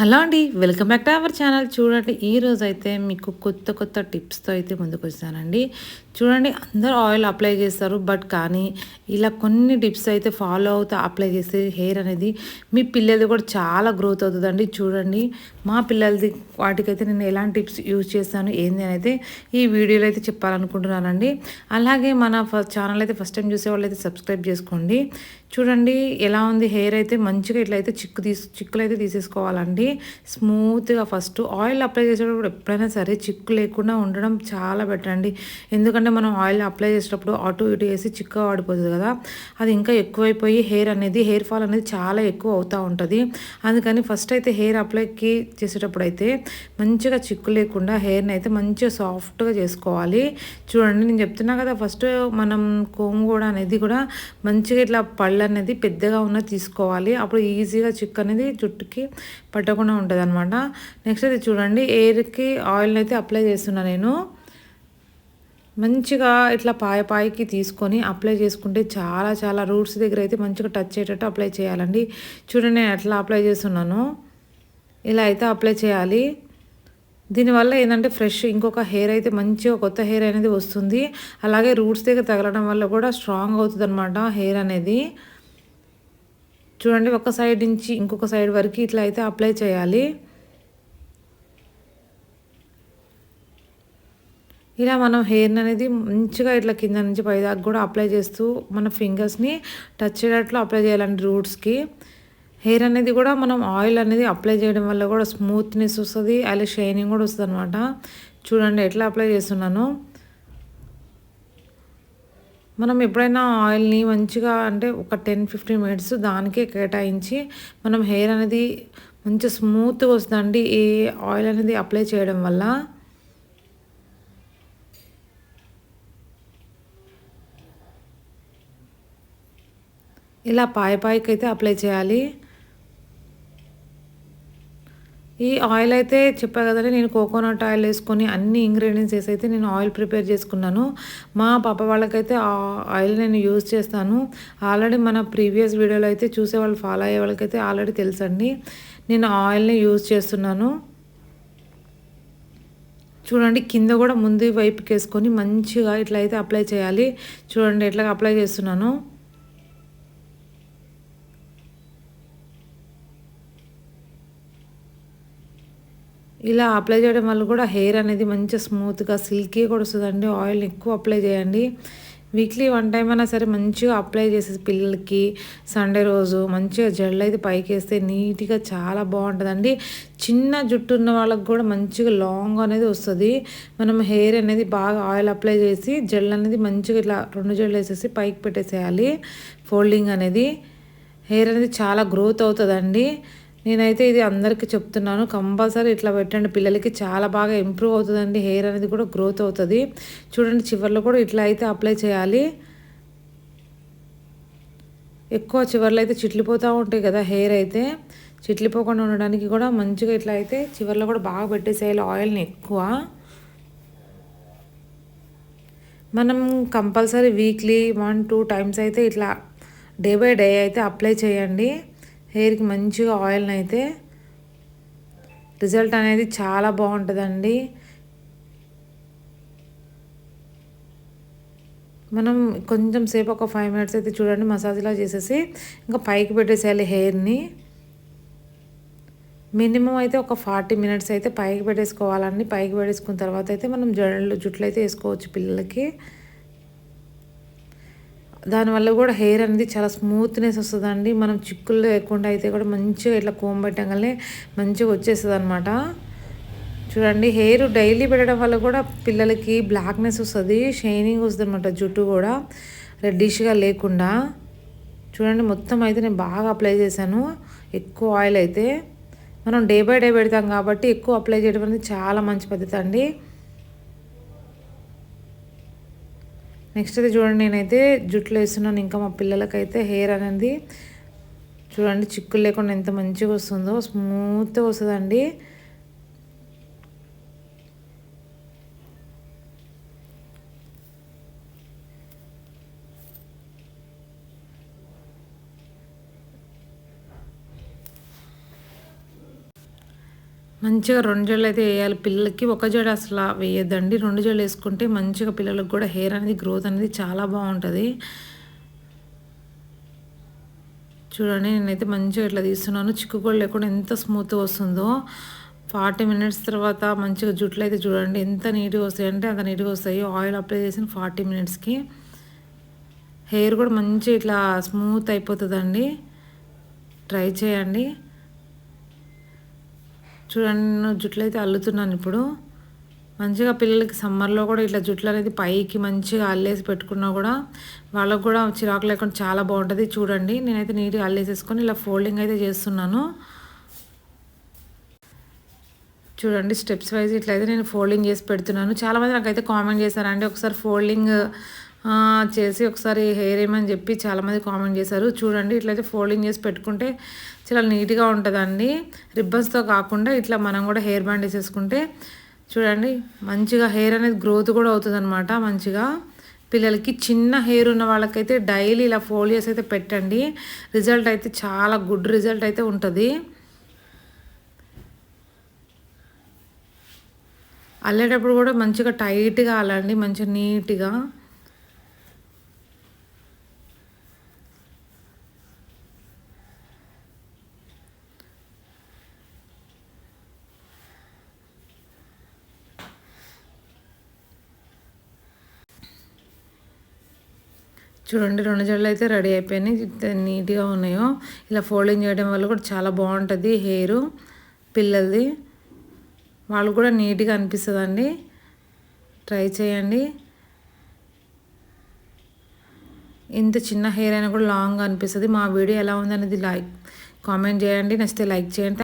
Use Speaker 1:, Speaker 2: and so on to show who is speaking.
Speaker 1: Hello అండి welcome back to our channel. చూడండి ఈ అయితే మీకు కొత్త కొత్త టిప్స్తో అయితే ముందుకు వచ్చానండి చూడండి అందరూ ఆయిల్ అప్లై చేస్తారు బట్ కానీ ఇలా కొన్ని టిప్స్ అయితే ఫాలో అవుతూ అప్లై చేస్తే హెయిర్ అనేది మీ పిల్లలది కూడా చాలా గ్రోత్ అవుతుందండి. చూడండి మా పిల్లలది వాటికైతే నేను ఎలాంటి టిప్స్ యూజ్ చేస్తాను ఏంది అని అయితే ఈ వీడియోలో అయితే చెప్పాలనుకుంటున్నానండి. అలాగే మన ఛానల్ అయితే ఫస్ట్ టైం చూసే వాళ్ళు అయితే సబ్స్క్రైబ్ చేసుకోండి. చూడండి ఎలా ఉంది హెయిర్ అయితే మంచిగా ఇట్లయితే చిక్కు తీసు చిక్కులు అయితే తీసేసుకోవాలండి. స్మూత్గా ఫస్ట్ ఆయిల్ అప్లై చేసేటప్పుడు ఎప్పుడైనా సరే చిక్కు లేకుండా ఉండడం చాలా బెటర్ అండి. ఎందుకంటే మనం ఆయిల్ అప్లై చేసేటప్పుడు అటు ఇటు వేసి చిక్క పడిపోతుంది కదా. అది ఇంకా ఎక్కువైపోయి హెయిర్ అనేది హెయిర్ ఫాల్ అనేది చాలా ఎక్కువ అవుతూ ఉంటుంది. అందుకని ఫస్ట్ అయితే హెయిర్ అప్లైకి చేసేటప్పుడు అయితే మంచిగా చిక్కు లేకుండా హెయిర్ని అయితే మంచిగా సాఫ్ట్గా చేసుకోవాలి. చూడండి నేను చెప్తున్నా కదా ఫస్ట్ మనం కోము కూడా అనేది కూడా మంచిగా ఇట్లా పళ్ళు అనేది పెద్దగా ఉన్న తీసుకోవాలి. అప్పుడు ఈజీగా చిక్కు అనేది జుట్టుకి పెట్టకుండా ఉంటుంది అనమాట నెక్స్ట్ అయితే చూడండి ఎయిర్కి ఆయిల్ అయితే అప్లై చేస్తున్నా నేను. మంచిగా ఇట్లా పాయ పాయకి తీసుకొని అప్లై చేసుకుంటే చాలా చాలా రూట్స్ దగ్గర అయితే మంచిగా టచ్ అయ్యేటట్టు అప్లై చేయాలండి. చూడండి నేను ఎట్లా అప్లై చేస్తున్నాను. ఇలా అయితే అప్లై చేయాలి. దీనివల్ల ఏంటంటే ఫ్రెష్ ఇంకొక హెయిర్ అయితే మంచిగా కొత్త హెయిర్ అనేది వస్తుంది. అలాగే రూట్స్ దగ్గర తగలడం వల్ల కూడా స్ట్రాంగ్ అవుతుంది అనమాట హెయిర్ అనేది. చూడండి ఒక సైడ్ నుంచి ఇంకొక సైడ్ వరకు ఇట్లా అయితే అప్లై చేయాలి. ఇలా మనం హెయిర్ అనేది మంచిగా ఇట్లా కింద నుంచి పైదాకా కూడా అప్లై చేస్తూ మన ఫింగర్స్ని టచ్ అయ్యేటట్లు అప్లై చేయాలండి రూట్స్కి హెయిర్ అనేది కూడా మనం ఆయిల్ అనేది అప్లై చేయడం వల్ల కూడా స్మూత్నెస్ వస్తుంది అలాగే షైనింగ్ కూడా వస్తుంది అనమాట చూడండి ఎట్లా అప్లై చేస్తున్నాను. మనం ఎప్పుడైనా ఆయిల్ని మంచిగా అంటే ఒక టెన్ ఫిఫ్టీన్ మినిట్స్ దానికే కేటాయించి మనం హెయిర్ అనేది మంచి స్మూత్గా వస్తుందండి. ఈ ఆయిల్ అనేది అప్లై చేయడం వల్ల. ఇలా పాయ పాయకి అయితే అప్లై చేయాలి. ఈ ఆయిల్ అయితే చెప్పా కదండి నేను కోకోనట్ ఆయిల్ వేసుకొని అన్ని ఇంగ్రీడియంట్స్ వేసి అయితే నేను ఆయిల్ ప్రిపేర్ చేసుకున్నాను. మా పాప వాళ్ళకైతే ఆ ఆయిల్ నేను యూజ్ చేస్తాను. ఆల్రెడీ మన ప్రీవియస్ వీడియోలో అయితే చూసే వాళ్ళు ఫాలో అయ్యే వాళ్ళకైతే ఆల్రెడీ తెలుసండి. నేను ఆయిల్ని యూజ్ చేస్తున్నాను. చూడండి కింద కూడా ముందు వైపుకి వేసుకొని మంచిగా ఇట్లా అయితే అప్లై చేయాలి. చూడండి ఎట్లా అప్లై చేస్తున్నాను. ఇలా అప్లై చేయడం వల్ల కూడా హెయిర్ అనేది మంచిగా స్మూత్గా సిల్కీ కూడా వస్తుందండి. ఆయిల్ ఎక్కువ అప్లై చేయండి. వీక్లీ వన్ టైం అయినా సరే మంచిగా అప్లై చేసేసి పిల్లలకి సండే రోజు మంచిగా జెల్ అయితే పైకి వేస్తే నీట్గా చాలా బాగుంటుందండి. చిన్న జుట్టు ఉన్న వాళ్ళకి కూడా మంచిగా లాంగ్ అనేది వస్తుంది. మనం హెయిర్ అనేది బాగా ఆయిల్ అప్లై చేసి జెల్ అనేది మంచిగా ఇట్లా రెండు జెల్ వేసేసి పైకి పెట్టేసేయాలి. ఫోల్డింగ్ అనేది హెయిర్ అనేది చాలా గ్రోత్ అవుతుందండి. నేనైతే ఇది అందరికీ చెప్తున్నాను. కంపల్సరీ ఇట్లా పెట్టండి. పిల్లలకి చాలా బాగా ఇంప్రూవ్ అవుతుందండి. హెయిర్ అనేది కూడా గ్రోత్ అవుతుంది. చూడండి చివర్లో కూడా ఇట్లా అయితే అప్లై చేయాలి. ఎక్కువ చివర్లో అయితే చిట్లిపోతూ ఉంటాయి కదా హెయిర్ అయితే. చిట్లిపోకుండా ఉండడానికి కూడా మంచిగా ఇట్లా అయితే చివర్లో కూడా బాగా పెట్టేసేయాలి ఆయిల్ని ఎక్కువ. మనం compulsory weekly one two times అయితే ఇట్లా డే బై డే అయితే అప్లై చేయండి. హెయిర్కి మంచిగా ఆయిల్ని అయితే రిజల్ట్ అనేది చాలా బాగుంటుందండి. మనం కొంచెం సేపు ఒక ఫైవ్ మినిట్స్ అయితే చూడండి మసాజ్లా చేసేసి ఇంకా పైకి పెట్టేసేయాలి హెయిర్ని. మినిమం అయితే ఒక ఫార్టీ మినిట్స్ అయితే పైకి పెట్టేసుకోవాలండి. పైకి పెట్టేసుకున్న తర్వాత అయితే మనం జడలు జుట్లు అయితే వేసుకోవచ్చు పిల్లలకి. దానివల్ల కూడా హెయిర్ అనేది చాలా స్మూత్నెస్ వస్తుందండి. మనం చిక్కులు లేకుండా అయితే కూడా మంచిగా ఇట్లా కోమ్ పెట్టగానే మంచిగా వచ్చేస్తుంది అనమాట చూడండి హెయిర్ డైలీ పెట్టడం వల్ల కూడా పిల్లలకి బ్లాక్నెస్ వస్తుంది షైనింగ్ వస్తుంది అనమాట జుట్టు కూడా. రెడ్డిష్గా లేకుండా. చూడండి మొత్తం అయితే నేను బాగా అప్లై చేశాను. ఎక్కువ ఆయిల్ అయితే. మనం డే బై డే పెడతాం కాబట్టి ఎక్కువ అప్లై చేయడం అనేది చాలా మంచి పద్ధతి అండి. నెక్స్ట్ అయితే చూడండి నేనైతే జుట్లు వేస్తున్నాను. ఇంకా మా పిల్లలకైతే హెయిర్ అనేది చూడండి చిక్కులు లేకుండా ఎంత మంచిగా వస్తుందో స్మూత్గా వస్తుందండి. మంచిగా రెండు జడలు అయితే వేయాలి. పిల్లలకి ఒక జడ అసలు వేయద్దండి. రెండు జడలు వేసుకుంటే మంచిగా పిల్లలకు కూడా హెయిర్ అనేది గ్రోత్ అనేది చాలా బాగుంటుంది. చూడండి నేనైతే మంచిగా ఇట్లా తీస్తున్నాను. చిక్కు కూడా లేకుండా ఎంత స్మూత్గా వస్తుందో. ఫార్టీ మినిట్స్ తర్వాత మంచిగా జుట్లు అయితే చూడండి. ఎంత నీట్గా వస్తాయి అంటే అంత నీట్గా వస్తాయి. ఆయిల్ అప్లై చేసిన ఫార్టీ మినిట్స్కి. హెయిర్ కూడా మంచి ఇట్లా స్మూత్ అయిపోతుందండి. ట్రై చేయండి. చూడండి నేను జుట్లు అయితే అల్లుతున్నాను ఇప్పుడు. మంచిగా పిల్లలకి సమ్మర్లో కూడా ఇట్లా జుట్లు అనేది పైకి మంచిగా అల్లేసి పెట్టుకున్నా కూడా వాళ్ళకు కూడా చిరాకు లేకుండా చాలా బాగుంటుంది. చూడండి నేనైతే నీట్గా అల్లేసేసుకొని ఇలా ఫోల్డింగ్ అయితే చేస్తున్నాను. చూడండి స్టెప్స్ వైజ్ ఇట్లయితే నేను ఫోల్డింగ్ చేసి పెడుతున్నాను. చాలామంది నాకైతే కామెంట్ చేశారండి ఒకసారి ఫోల్డింగ్ చేసి ఒకసారి హెయిర్ ఏమని చెప్పి చాలామంది కామెంట్ చేశారు. చూడండి ఇట్లయితే ఫోల్డింగ్ చేసి పెట్టుకుంటే చాలా నీట్గా ఉంటుందండి. రిబ్బన్స్తో కాకుండా ఇట్లా మనం కూడా హెయిర్ బ్యాండ్ వేసేసుకుంటే చూడండి మంచిగా హెయిర్ అనేది గ్రోత్ కూడా అవుతుందన్నమాట మంచిగా. పిల్లలకి చిన్న హెయిర్ ఉన్న వాళ్ళకైతే డైలీ ఇలా ఫోలియోస్ అయితే పెట్టండి. రిజల్ట్ అయితే చాలా గుడ్ రిజల్ట్ అయితే ఉంటుంది. అల్లేటప్పుడు కూడా మంచిగా టైట్గా అల్లండి మంచిగా నీట్గా. చూడండి రెండు జడలు అయితే రెడీ అయిపోయినాయి. నీట్గా ఉన్నాయో. ఇలా ఫోల్డింగ్ చేయడం వల్ల కూడా చాలా బాగుంటుంది హెయిర్ పిల్లలది. వాళ్ళు కూడా నీట్గా అనిపిస్తుందండి. ట్రై చేయండి. ఇంత చిన్న హెయిర్ అయినా కూడా లాంగ్ అనిపిస్తుంది. మా వీడియో ఎలా ఉందనేది లైక్ కామెంట్ చేయండి. నచ్చితే లైక్ చేయండి.